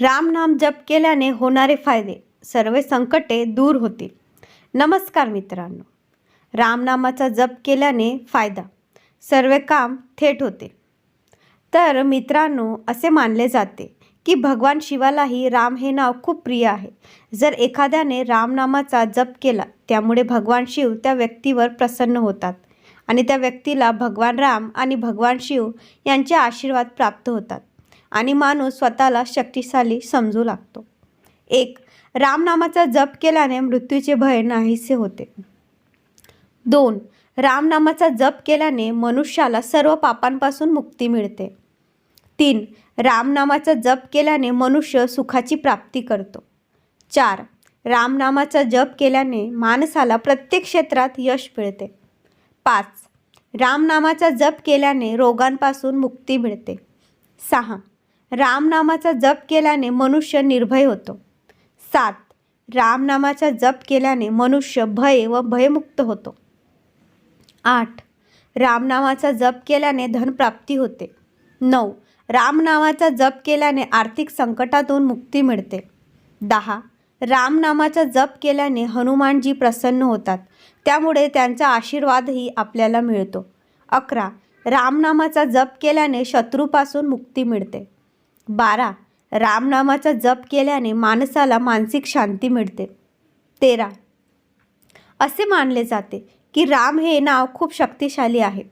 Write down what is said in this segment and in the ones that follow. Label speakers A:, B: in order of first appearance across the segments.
A: रामनाम जप केल्याने होणारे फायदे सर्व संकटे दूर होतील. नमस्कार मित्रांनो. रामनामाचा जप केल्याने फायदा सर्व काम थेट होते. तर मित्रांनो असे मानले जाते की भगवान शिवालाही राम हे नाव खूप प्रिय आहे. जर एखाद्याने रामनामाचा जप केला त्यामुळे भगवान शिव त्या व्यक्तीवर प्रसन्न होतात आणि त्या व्यक्तीला भगवान राम आणि भगवान शिव यांचे आशीर्वाद प्राप्त होतात. आणि माणूस स्वतःला शक्तिशाली समजू लागतो. एक रामनामाचा जप केल्याने मृत्यूचे भय नाहीसे होते. दोन रामनामाचा जप केल्याने मनुष्याला सर्व पापांपासून मुक्ती मिळते. तीन रामनामाचा जप केल्याने मनुष्य सुखाची प्राप्ती करतो. चार रामनामाचा जप केल्याने माणसाला प्रत्येक क्षेत्रात यश मिळते. पाच रामनामाचा जप केल्याने रोगांपासून मुक्ती मिळते. सहा रामनामाचा जप केल्याने मनुष्य निर्भय होतो. सात. रामनामाचा जप केल्याने मनुष्य भय व भयमुक्त होतो. आठ. रामनामाचा जप केल्याने धनप्राप्ती होते. नऊ. रामनामाचा जप केल्याने आर्थिक संकटातून मुक्ती मिळते. दहा. रामनामाचा जप केल्याने हनुमानजी प्रसन्न होतात. त्यामुळे त्यांचा आशीर्वादही आपल्याला मिळतो. अकरा. रामनामाचा जप केल्याने शत्रूपासून मुक्ती मिळते. बारा. रामनामाचा जप केल्याने माणसाला मानसिक शांती मिळते. तेरा. असे मानले जाते की राम हे नाव खूप शक्तिशाली आहे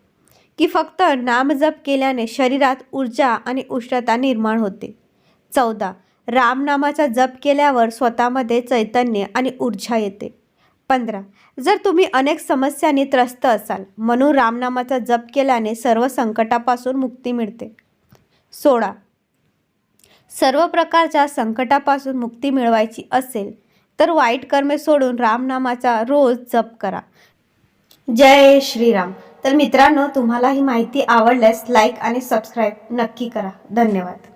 A: की फक्त नामजप केल्याने शरीरात ऊर्जा आणि उष्णता निर्माण होते. चौदा. रामनामाचा जप केल्यावर स्वतःमध्ये चैतन्य आणि ऊर्जा येते. पंधरा. जर तुम्ही अनेक समस्यांनी त्रस्त असाल म्हणून रामनामाचा जप केल्याने सर्व संकटापासून मुक्ती मिळते. सोळा. सर्व प्रकारच्या संकटापासून मुक्ती मिळवायची असेल तर वाईट कर्मे सोडून रामनामाचा रोज जप करा. जय श्रीराम. तर मित्रांनो तुम्हाला ही माहिती आवडल्यास लाईक आणि सबस्क्राईब नक्की करा. धन्यवाद.